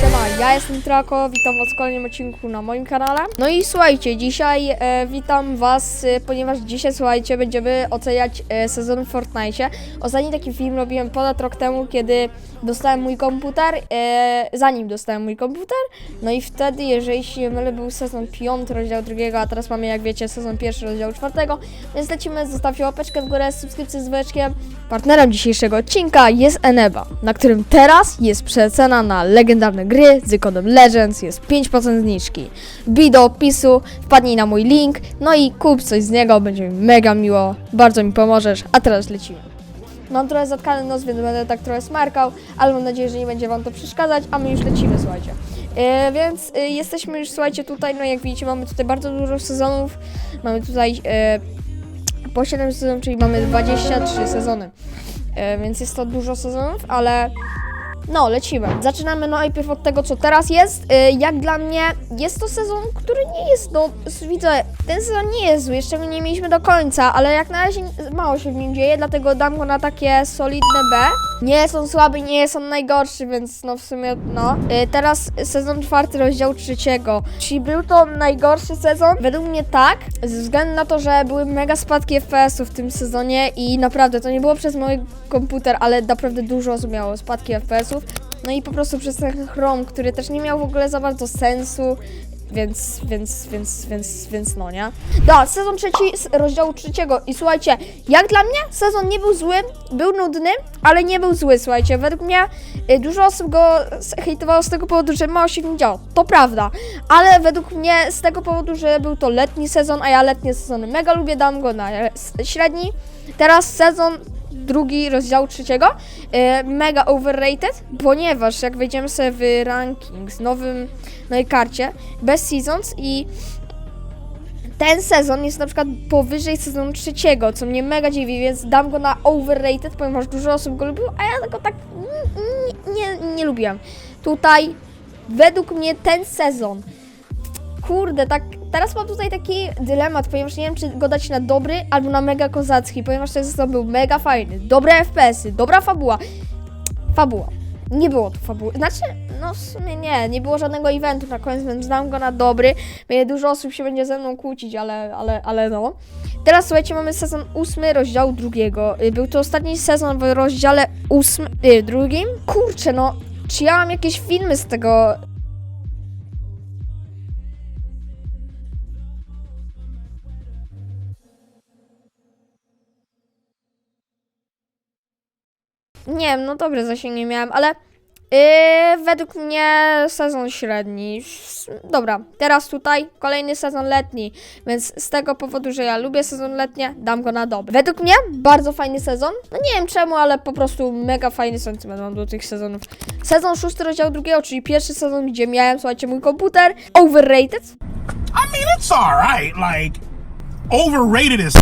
Siema, ja jestem Trako, witam w kolejnym odcinku na moim kanale. No i słuchajcie, dzisiaj e, witam was, e, ponieważ dzisiaj, słuchajcie, będziemy oceniać e, sezon w Fortnite. Ostatni taki film robiłem ponad rok temu, kiedy dostałem mój komputer, e, zanim dostałem mój komputer. No i wtedy, jeżeli się nie mylę, był sezon 5, rozdział drugiego, a teraz mamy, jak wiecie, sezon pierwszy, rozdział czwartego. Więc lecimy, zostawcie łapeczkę w górę, subskrypcję z dzwoneczkiem. Partnerem dzisiejszego odcinka jest Eneba, na którym teraz jest przecena na legendarne gry z kodem Legends, jest 5% zniżki. Wbij do opisu, wpadnij na mój link, no i kup coś z niego, będzie mi mega miło, bardzo mi pomożesz, a teraz lecimy. Mam trochę zatkany nos, więc będę tak trochę smarkał, ale mam nadzieję, że nie będzie Wam to przeszkadzać, a my już lecimy, słuchajcie. E, więc e, jesteśmy już, słuchajcie, tutaj, no jak widzicie, mamy tutaj bardzo dużo sezonów, mamy tutaj e, po 7 sezonów, czyli mamy 23 sezony. E, więc jest to dużo sezonów, ale no, lecimy. Zaczynamy najpierw od tego, co teraz jest. E, jak dla mnie jest to sezon, który nie jest, no widzę, ten sezon nie jest zły, jeszcze go nie mieliśmy do końca, ale jak na razie mało się w nim dzieje, dlatego dam go na takie solidne B. Nie on słaby, nie on najgorszy, więc no w sumie no. E, teraz sezon czwarty, rozdział trzeciego. Czyli był to najgorszy sezon? Według mnie tak, ze względu na to, że były mega spadki FPS-ów w tym sezonie i naprawdę to nie było przez mój komputer, ale naprawdę dużo osób miało spadki FPS-ów. No i po prostu przez ten Chrome, który też nie miał w ogóle za bardzo sensu. Więc, więc, więc, więc, więc no nie. Da, sezon trzeci, s- rozdziału trzeciego. I słuchajcie, jak dla mnie sezon nie był zły, był nudny, ale nie był zły, słuchajcie. Według mnie y, dużo osób go hejtowało z tego powodu, że mało się w nim działo. To prawda. Ale według mnie z tego powodu, że był to letni sezon, a ja letnie sezony mega lubię, dam go na e, średni. Teraz sezon drugi rozdziału trzeciego, e, mega overrated, ponieważ jak wejdziemy sobie w ranking z nowym, nowej karcie, bez seasons i ten sezon jest na przykład powyżej sezonu trzeciego, co mnie mega dziwi, więc dam go na overrated, ponieważ dużo osób go lubiło, a ja go tak nie, nie, nie lubiłem. Tutaj według mnie ten sezon Kurde, tak, teraz mam tutaj taki dylemat, ponieważ nie wiem, czy go dać na dobry albo na mega kozacki, ponieważ ten sezon był mega fajny, dobre FPS-y, dobra fabuła. Fabuła. Nie było tu fabuły. Znaczy, no w sumie nie, nie było żadnego eventu na koniec, więc znam go na dobry. Dużo osób się będzie ze mną kłócić, ale, ale, ale no. Teraz słuchajcie, mamy sezon ósmy, rozdział drugiego. Y, Był to ostatni sezon w rozdziale ósmym, y, drugim. Kurczę, no, czy ja mam jakieś filmy z tego Nie wiem, no dobre zasięgi miałem, ale yy, według mnie sezon średni. Dobra, teraz tutaj kolejny sezon letni, więc z tego powodu, że ja lubię sezon letni, dam go na dobry. Według mnie bardzo fajny sezon. No nie wiem czemu, ale po prostu mega fajny sentyment mam do tych sezonów. Sezon szósty rozdział drugiego, czyli pierwszy sezon, gdzie miałem, słuchajcie, mój komputer. Overrated. I mean, it's alright. Like, overrated as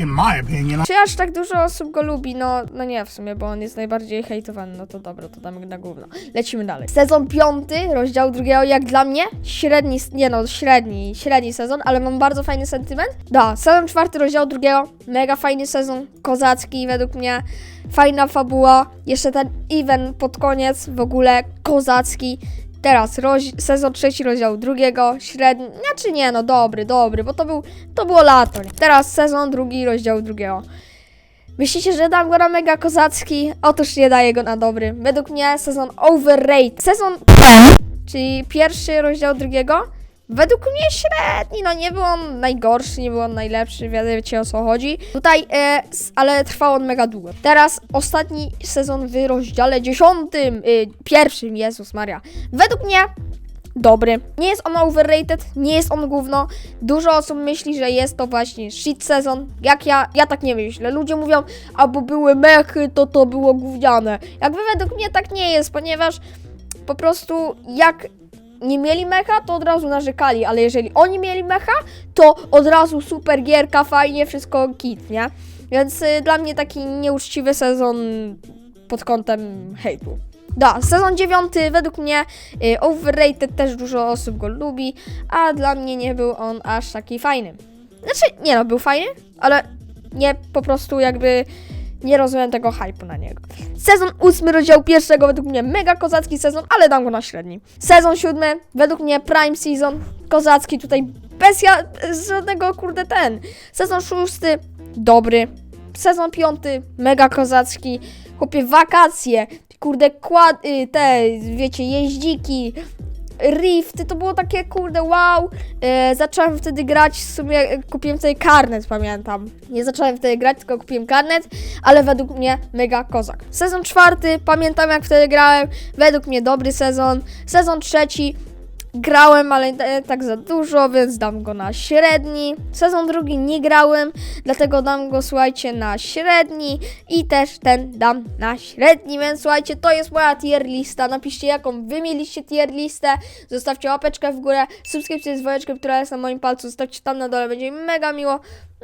in my opinion. Czy aż tak dużo osób go lubi? No, no nie w sumie, bo on jest najbardziej hejtowany. No to dobra, to damy na gówno. Lecimy dalej. Sezon piąty, rozdział drugiego, jak dla mnie, średni, nie no, średni, średni sezon, ale mam bardzo fajny sentyment. Da, sezon czwarty, rozdział drugiego, mega fajny sezon, kozacki według mnie, fajna fabuła, jeszcze ten event pod koniec, w ogóle kozacki. Teraz sezon trzeci, rozdział drugiego, średni, znaczy nie no, dobry, dobry, bo to był, to było lato. Teraz sezon drugi, rozdział drugiego. Myślicie, że dam go na mega kozacki? Otóż nie daję go na dobry. Według mnie sezon overrated. Sezon czyli pierwszy rozdział drugiego, według mnie średni, no nie był on najgorszy, nie był on najlepszy, wiecie o co chodzi. Tutaj, e, ale trwał on mega długo. Teraz ostatni sezon w rozdziale dziesiątym, y, pierwszym, Jezus Maria. Według mnie dobry. Nie jest on overrated, nie jest on gówno. Dużo osób myśli, że jest to właśnie shit sezon. Jak ja, ja tak nie myślę. Ludzie mówią, albo były mechy, to to było gówniane. Jakby według mnie tak nie jest, ponieważ po prostu jak nie mieli mecha, to od razu narzekali, ale jeżeli oni mieli mecha, to od razu super gierka, fajnie, wszystko kit, nie? Więc y, dla mnie taki nieuczciwy sezon pod kątem hejtu. Da, sezon dziewiąty według mnie y, overrated, też dużo osób go lubi, a dla mnie nie był on aż taki fajny. Znaczy, nie no, był fajny, ale nie po prostu jakby nie rozumiem tego hype'u na niego. Sezon ósmy, rozdział pierwszego, według mnie mega kozacki sezon, ale dam go na średni. Sezon siódmy, według mnie prime season, kozacki tutaj bez ja, żadnego kurde ten. Sezon szósty, dobry. Sezon piąty, mega kozacki. Chłopie, wakacje, kurde, kład, y, te, wiecie, jeździki, rifty, to było takie, kurde, wow. E, zacząłem wtedy grać, w sumie kupiłem sobie karnet, pamiętam. Nie zacząłem wtedy grać, tylko kupiłem karnet, ale według mnie mega kozak. Sezon czwarty, pamiętam jak wtedy grałem, według mnie dobry sezon. Sezon trzeci, Grałem, ale tak za dużo, więc dam go na średni. Sezon drugi nie grałem, dlatego dam go, słuchajcie, na średni i też ten dam na średni, więc słuchajcie, to jest moja tier lista. Napiszcie, jaką wy mieliście tier listę, zostawcie łapeczkę w górę, subskrypcję z dzwoneczkiem, która jest na moim palcu, zostawcie tam na dole, będzie mi mega miło.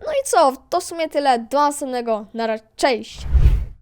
No i co, to w sumie tyle, do następnego, na razie, cześć!